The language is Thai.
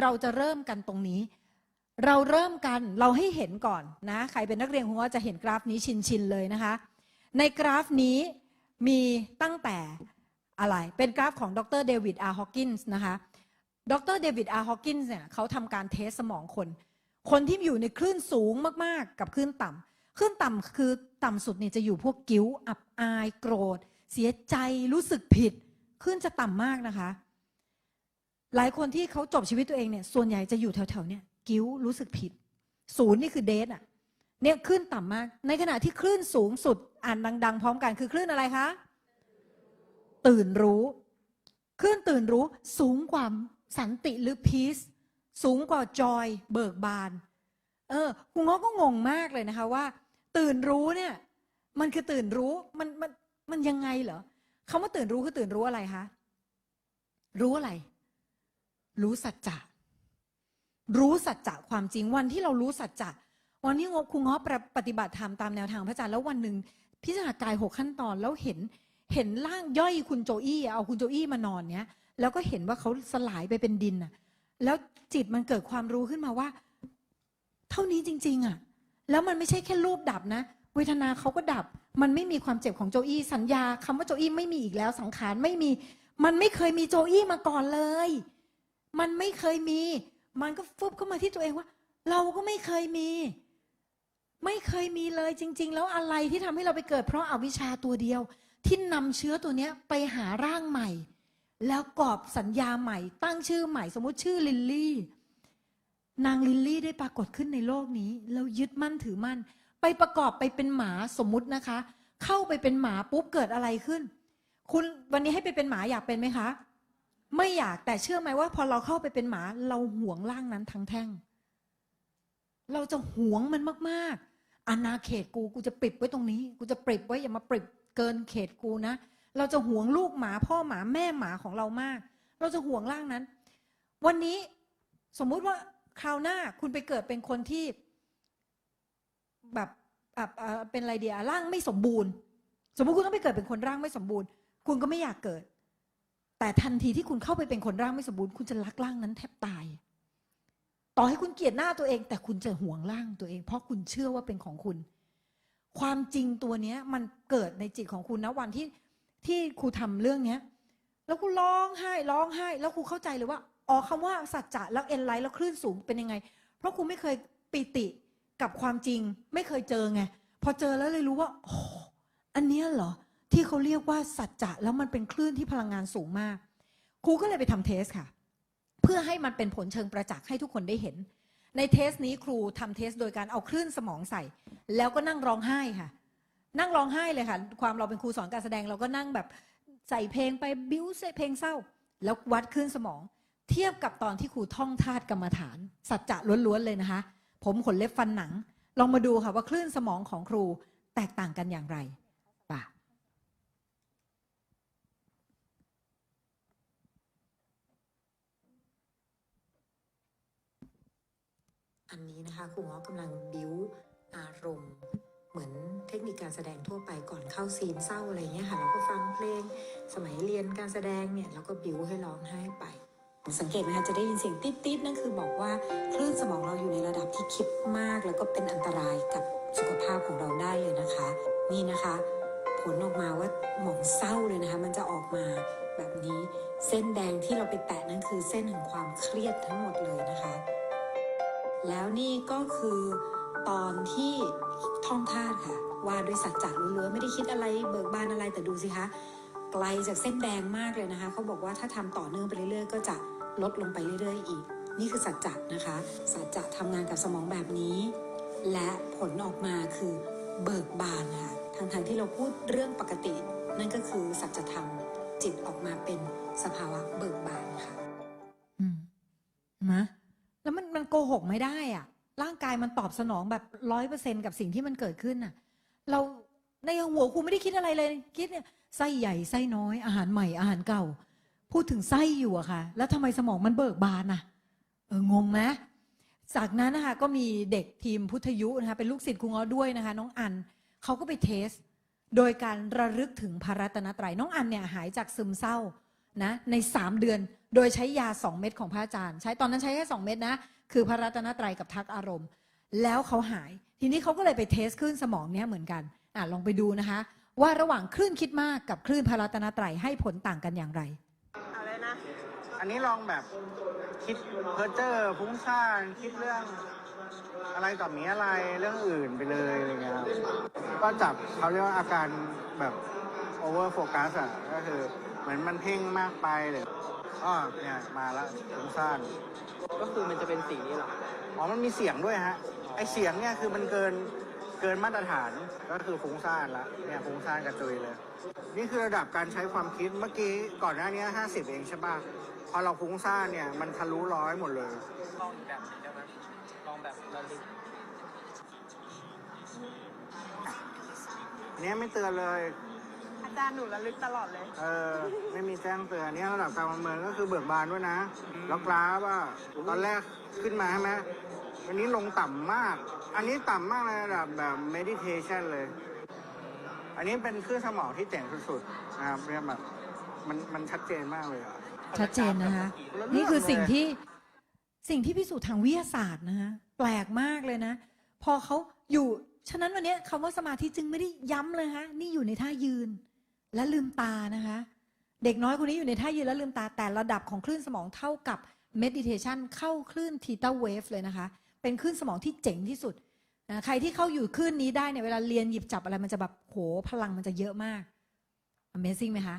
เราจะเริ่มกันตรงนี้ เราเริ่มกันเราให้เห็นก่อนนะ ใครเป็นนักเรียนคงว่าจะเห็นกราฟนี้ชินๆเลยนะคะ ในกราฟนี้มีตั้งแต่อะไร เป็นกราฟของดรเดวิดอาร์ฮอ k กินส์นะคะ ดรเดวิดอาร์ฮอ k กินส์เนี่ยเขาทำการเทสสมองคน คนที่อยู่ในคลื่นสูงมากๆ กับคลื่นต่ำคลื่นต่ำคือต่ำสุดเนี่ยจะอยู่พวกกิ้ว อับอาย โกรธ เสียใจ รู้สึกผิด คลื่นจะต่ำมากนะคะ หลายคนที่เขาจบชีวิตตัวเองเนี่ยส่วนใหญ่จะอยู่แถวๆเนี่ยกิ้วรู้สึกผิด ศูนย์นี่คือเดทอะเนี่ยคลื่นต่ำมาก ในขณะที่คลื่นสูงสุดอ่านดัง ๆ พร้อมกันคือคลื่นอะไรคะ ตื่นรู้คลื่นตื่นรู้สูงกว่าสันติหรือพีซสูงกว่าจอยเบิกบาน เออคุณง้อก็งงมากเลยนะคะว่า ตื่นรู้เนี่ย มันคือตื่นรู้มันมันมันยังไงเหรอคำว่าตื่นรู้คือตื่นรู้อะไรคะรู้อะไร รู้สัจจะรู้สัจจะความจริงวันที่เรารู้สัจจะวันที่งบครูง้อปปฏิบัติธรรมตามแนวทางพระอาจารย์แล้ววันหนึ่งพิจารณากายหกขั้นตอนแล้วเห็นเห็นร่างย่อยคุณโจอี้เอาคุณโจอี้มานอนเนี้ยแล้วก็เห็นว่าเขาสลายไปเป็นดินน่ะ แล้วจิตมันเกิดความรู้ขึ้นมาว่า เท่านี้จริง ๆ อะ แล้วมันไม่ใช่แค่รูปดับนะ เวทนาเขาก็ดับ มันไม่มีความเจ็บของโจอี้สัญญาคำว่าโจอี้ไม่มีอีกแล้วสังขารไม่มี มันไม่เคยมีโจอี้มาก่อนเลย มันไม่เคยมี มันก็ฟุบเข้ามาที่ตัวเองว่า เราก็ไม่เคยมี ไม่เคยมีเลยจริง ๆ แล้วอะไรที่ทำให้เราไปเกิด เพราะอาวิชชาตัวเดียว ที่นำเชื้อตัวเนี้ยไปหาร่างใหม่ แล้วกรอบสัญญาใหม่ ตั้งชื่อใหม่สมมุติชื่อลิลลี่ นางลิลลี่ได้ปรากฏขึ้นในโลกนี้แล้วยึดมั่นถือมั่น ไปประกอบไปเป็นหมาสมมุตินะคะ เข้าไปเป็นหมาปุ๊บเกิดอะไรขึ้น คุณวันนี้ให้ไปเป็นหมาอยากเป็นไหมคะ ไม่อยากแต่เชื่อไหมว่า พอเราเข้าไปเป็นหมา เราหวงร่างนั้นทั้งแท่ง เราจะหวงมันมากๆอาณาเขตกูกูจะปริบไว้ตรงนี้ กูจะปริบไว้อย่ามาปริบเกินเขตกูนะเราจะหวงลูกหมาพ่อหมาแม่หมาของเรามาก เราจะห่วงร่างนั้น วันนี้สมมุติว่าคราวหน้าคุณไปเกิดเป็นคนที่ แบบเป็นอะไรเดียร่างไม่สมบูรณ์ สมมุติคุณต้องไปเกิดเป็นคนร่างไม่สมบูรณ์ คุณก็ไม่อยากเกิด แต่ทันทีที่คุณเข้าไปเป็นคนร่างไม่สมบูรณ์คุณจะรักร่างนั้นแทบตาย ต่อให้คุณเกลียดหน้าตัวเอง แต่คุณจะห่วงร่างตัวเอง เพราะคุณเชื่อว่าเป็นของคุณ ความจริงตัวเนี้ย มันเกิดในจิตของคุณนะวันที่ที่ครูทำเรื่องเนี้ย แล้วครูร้องไห้ร้องไห้ แล้วครูเข้าใจเลยว่าอ๋อคำว่าสัจจะแล้วเอ็นไลท์แล้วคลื่นสูงเป็นยังไง เพราะครูไม่เคยปิติกับความจริง ไม่เคยเจอไงพอเจอแล้วเลยรู้ว่าโอ้อันเนี้ยเหรอ ที่เขาเรียกว่าสัจจะแล้วมันเป็นคลื่นที่พลังงานสูงมาก ครูก็เลยไปทำเทสค่ะ เพื่อให้มันเป็นผลเชิงประจักษ์ให้ทุกคนได้เห็น ในเทสนี้ครูทำเทสโดยการเอาคลื่นสมองใส่ แล้วก็นั่งร้องไห้ค่ะ นั่งร้องไห้เลยค่ะ ความเราเป็นครูสอนการแสดงเราก็นั่งแบบใส่เพลงไปบิ้วใส่เพลงเศร้า แล้ววัดคลื่นสมอง เทียบกับตอนที่ครูท่องธาตุกรรมฐาน สัจจะล้วนๆเลยนะคะ ผมขนเล็บฟันหนัง ลองมาดูค่ะว่าคลื่นสมองของครูแตกต่างกันอย่างไรป่ะ อันนี้นะคะครูง้อกำลังบิ้วอารมณ์ เหมือนเทคนิคการแสดงทั่วไปก่อนเข้าซีนเศร้าอะไรเงี้ยค่ะเราก็ฟังเพลง สมัยเรียนการแสดงเนี่ยเราก็บิ้วให้ร้องไห้ไป สังเกตไหมคะจะได้ยินเสียงติ๊ดๆนั่นคือบอกว่าคลื่นสมองเราอยู่ในระดับที่คิดมาก แล้วก็เป็นอันตรายกับสุขภาพของเราได้เลยนะคะ นี่นะคะ ผลออกมาว่าหมองเศร้าเลยนะคะ มันจะออกมาแบบนี้เส้นแดงที่เราไปแตะนั่นคือเส้นแห่งความเครียดทั้งหมดเลยนะคะ แล้วนี่ก็คือตอนที่ท่องธาค่ะว่าด้วยสัจจะล้วนๆไม่ได้คิดอะไรเบิกบานอะไรแต่ดูสิคะไกลจากเส้นแดงมากเลยนะคะเขาบอกว่าถ้าทำต่อเนื่องไปเรื่อยๆ ก็จะลดลงไปเรื่อยๆ อีก นี่คือสัจจะนะคะสัจจะทำงานกับสมองแบบนี้ และผลออกมาคือเบิกบานค่ะทั้งๆที่เราพูดเรื่องปกติ นั่นก็คือสัจธรรมจิตออกมาเป็นสภาวะเบิกบานค่ะ อืมนะ มันโกหกไม่ได้อะร่างกายมันตอบสนองแบบร้อยเปอร์เซ็นกับสิ่งที่มันเกิดขึ้นน่ะ เราในหัวครูไม่ได้คิดอะไรเลย คิดเนี่ยไส้ใหญ่ไส้น้อยอาหารใหม่อาหารเก่า พูดถึงไส้อยู่อะค่ะ แล้วทำไมสมองมันเบิกบานน่ะ เอองงไหมจากนั้นนะคะก็มีเด็กทีมพุทธยุนะคะเป็นลูกศิษย์ครูง้อด้วยนะคะ น้องอันเขาก็ไปเทส โดยการระลึกถึงพระรัตนตรัยน้องอันเนี่ยหายจากซึมเศร้านะในสามเดือน โดยใช้ยาสองเม็ดของพระอาจารย์ ใช้ตอนนั้นใช้แค่สองเม็ดนะ คือพระรัตนตรัยกับทักอารมณ์ แล้วเขาหาย ทีนี้เขาก็เลยไปเทสคลื่นสมองเนี้ยเหมือนกันอะลองไปดูนะคะ ว่าระหว่างคลื่นคิดมากกับคลื่นพระรัตนตรัยให้ผลต่างกันอย่างไร อะไรนะ อันนี้ลองแบบคิดเพ้อเจ้อฟุ้งซ่านคิดเรื่องอะไรต่อมีอะไรเรื่องอื่นไปเลยอะไรเงี้ยครับก็จับเขาเรียกว่าอาการแบบโอเวอร์โฟกัสอะก็คือเหมือนมันเพ่งมากไปเลย อ๋อเนี่ยมาแล้วฟุ้งซ่านก็คือมันจะเป็นสีนี้เหรออ๋อมันมีเสียงด้วยฮะไอเสียงเนี่ยคือมันเกินเกินมาตรฐานก็คือฟุ้งซ่านละเนี่ยฟุ้งซ่านกระจุยเลย นี่คือระดับการใช้ความคิดเมื่อกี้ก่อนหน้านี้ห้าสิบเองใช่ป่ะพอเราฟุ้งซ่านเนี่ยมันทะลุร้อยหมดเลย ลองอีกแบบหนึงได้ไหมลองแบบระลึกอันเนี้ยไม่เตือนเลยอา จารย์หนูระลึกตลอดเลย เออไม่มีแจ้งเตือนอันเนี้ยระดับการประเมินก็คือเบิกบานด้วยนะแล้วกราฟว่าตอนแรกขึ้นมาใช่ไหมอันนี้ลงต่ำมาก อันนี้ต่ำมากในระดับแบบ meditation เลย อันนี้เป็นคลื่นสมองที่เจ๋งสุดๆนะครับเนี่ยแบบมันมันชัดเจนมากเลยอะชัดเจนนะคะคนละเรื่องนี่คือสิ่งเลยที่สิ่งที่พิสูจน์ทางวิทยาศาสตร์นะคะแปลกมากเลยนะ พอเขาอยู่ ฉะนั้นวันเนี้ยคำว่าสมาธิจึงไม่ได้ย้ำเลยฮะ นี่อยู่ในท่ายืน และลืมตานะคะ เด็กน้อยคนนี้อยู่ในท่ายืนและลืมตาแต่ระดับของคลื่นสมองเท่ากับเมดิเทชันเข้าคลื่น theta wave เลยนะคะ เป็นคลื่นสมองที่เจ๋งที่สุดนะใครที่เข้าอยู่คลื่นนี้ได้เนี่ยเวลาเรียนหยิบจับอะไรมันจะแบบโหพลังมันจะเยอะมาก Amazing ไหมคะ